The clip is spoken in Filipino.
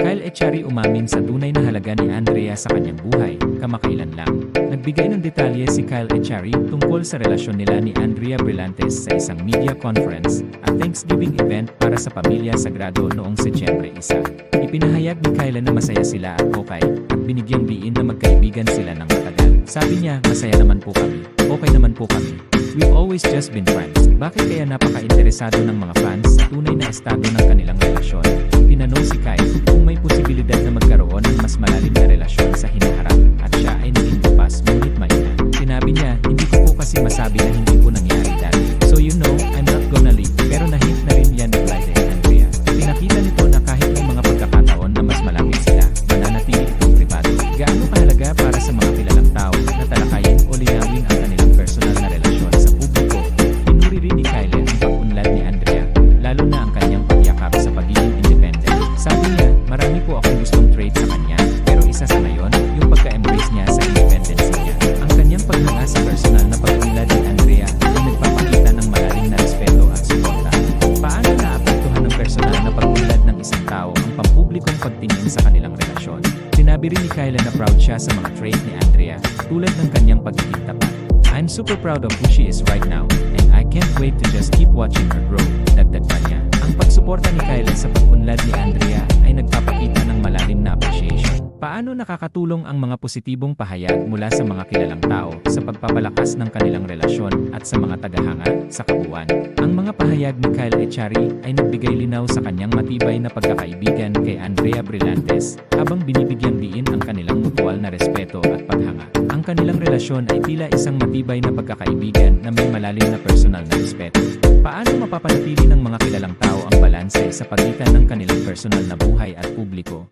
Kyle Echari umamin sa tunay na halaga ni Andrea sa kanyang buhay, kamakailan lang. Nagbigay ng detalye si Kyle Echari tungkol sa relasyon nila ni Andrea Brillantes sa isang media conference at Thanksgiving event para sa pamilya Sagrado noong Setyembre 1. Ipinahayag ni Kyle na masaya sila at okay at binigyang diin na magkaibigan sila ng matagal. Sabi niya, masaya naman po kami. Okay naman po kami. We've always just been friends. Bakit kaya napaka-interesado ng mga fans sa tunay na estado ng kanilang relasyon? Tinanong si Kyle kasi masabi na hindi po nangyari dati. So you know, I'm not gonna leave. Pero na-hint na rin yan ni Clyde and Andrea. Pinakita nito na kahit may mga pagkakataon na mas malapit sila, mananatili itong privado. Gaano kahalaga para sa mga kilalang tao na talakayin o linawin ang kanilang personal na relasyon sa publiko. Pinuri rin ni Kyle ang pag-unlad ni Andrea, lalo na ang kanyang pagyakap sa pagiging independent. Sabi niya, marami po akong gustong trait pagtingin sa kanilang relasyon? Sinabi rin ni Kyla na proud siya sa mga trait ni Andrea, tulad ng kanyang pagiging tapat. I'm super proud of who she is right now, and I can't wait to just keep watching her grow, dagdag pa niya. Ang pagsuporta ni Paano nakakatulong ang mga positibong pahayag mula sa mga kilalang tao sa pagpapalakas ng kanilang relasyon at sa mga tagahanga sa kabuuan? Ang mga pahayag ni Kyle Echari ay nagbigay linaw sa kanyang matibay na pagkakaibigan kay Andrea Brillantes habang binibigyang diin ang kanilang mutual na respeto at paghanga. Ang kanilang relasyon ay tila isang matibay na pagkakaibigan na may malalim na personal na respeto. Paano mapapanatili ng mga kilalang tao ang balanse sa pagitan ng kanilang personal na buhay at publiko?